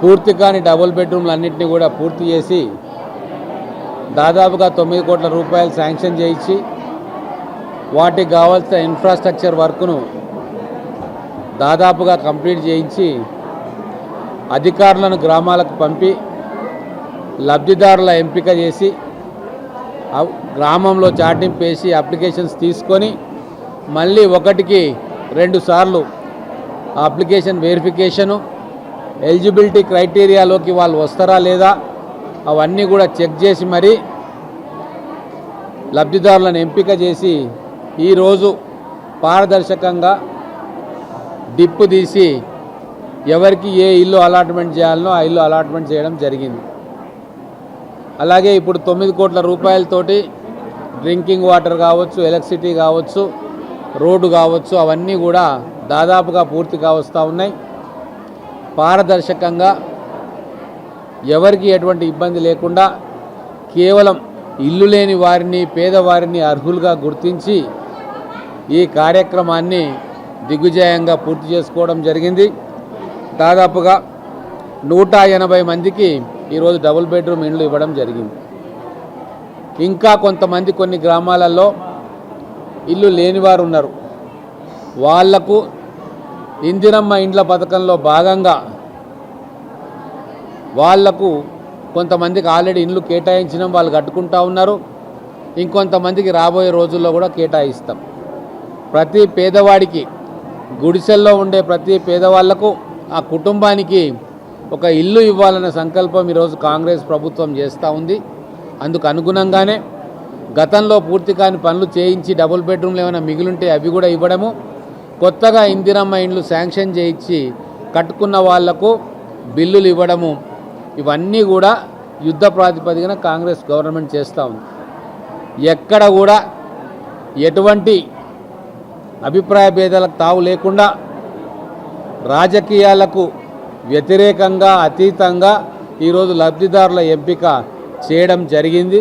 పూర్తి కాని డబుల్ బెడ్రూమ్లు అన్నింటినీ కూడా పూర్తి చేసి దాదాపుగా తొమ్మిది కోట్ల రూపాయలు శాంక్షన్ చేయించి వాటికి కావాల్సిన ఇన్ఫ్రాస్ట్రక్చర్ వర్క్ను దాదాపుగా కంప్లీట్ చేయించి అధికారులను గ్రామాలకు పంపి లబ్ధిదారుల ఎంపిక చేసి గ్రామంలో చాటింపు వేసి అప్లికేషన్స్ తీసుకొని మళ్ళీ ఒకటికి రెండు సార్లు ఆ అప్లికేషన్ వెరిఫికేషను ఎలిజిబిలిటీ క్రైటీరియాలోకి వాళ్ళు వస్తారా లేదా అవన్నీ కూడా చెక్ చేసి మరి లబ్ధిదారులను ఎంపిక చేసి ఈరోజు పారదర్శకంగా డిప్పు తీసి ఎవరికి ఏ ఇల్లు అలాట్మెంట్ చేయాలనో ఆ ఇల్లు అలాట్మెంట్ చేయడం జరిగింది. అలాగే ఇప్పుడు తొమ్మిది కోట్ల రూపాయలతోటి డ్రింకింగ్ వాటర్ కావచ్చు ఎలక్ట్రిసిటీ కావచ్చు రోడ్డు కావచ్చు అవన్నీ కూడా దాదాపుగా పూర్తిగా వస్తూ ఉన్నాయి. పారదర్శకంగా ఎవరికి ఎటువంటి ఇబ్బంది లేకుండా కేవలం ఇల్లు లేని వారిని పేదవారిని అర్హులుగా గుర్తించి ఈ కార్యక్రమాన్ని దిగ్విజయంగా పూర్తి చేసుకోవడం జరిగింది. దాదాపుగా నూట ఎనభై మందికి ఈరోజు డబుల్ బెడ్రూమ్ ఇండ్లు ఇవ్వడం జరిగింది. ఇంకా కొంతమంది కొన్ని గ్రామాలలో ఇల్లు లేనివారు ఉన్నారు. వాళ్ళకు ఇందిరమ్మ ఇండ్ల పథకంలో భాగంగా వాళ్ళకు కొంతమందికి ఆల్రెడీ ఇండ్లు కేటాయించడం వాళ్ళు కట్టుకుంటా ఉన్నారు. ఇంకొంతమందికి రాబోయే రోజుల్లో కూడా కేటాయిస్తాం. ప్రతి పేదవాడికి గుడిసెల్లో ఉండే ప్రతి పేదవాళ్ళకు ఆ కుటుంబానికి ఒక ఇల్లు ఇవ్వాలన్న సంకల్పం ఈరోజు కాంగ్రెస్ ప్రభుత్వం చేస్తూ ఉంది. అందుకు అనుగుణంగానే గతంలో పూర్తి కాని పనులు చేయించి డబుల్ బెడ్రూమ్లు ఏమైనా మిగిలింటే అవి కూడా ఇవ్వడము కొత్తగా ఇందిరమ్మ ఇండ్లు శాంక్షన్ చేయించి కట్టుకున్న వాళ్ళకు బిల్లులు ఇవ్వడము ఇవన్నీ కూడా యుద్ధ ప్రాతిపదికన కాంగ్రెస్ గవర్నమెంట్ చేస్తూ ఉంది. ఎక్కడ కూడా ఎటువంటి అభిప్రాయ భేదాలకు తావు లేకుండా రాజకీయాలకు వ్యతిరేకంగా అతీతంగా ఈరోజు లబ్ధిదారుల ఎంపిక చేయడం జరిగింది.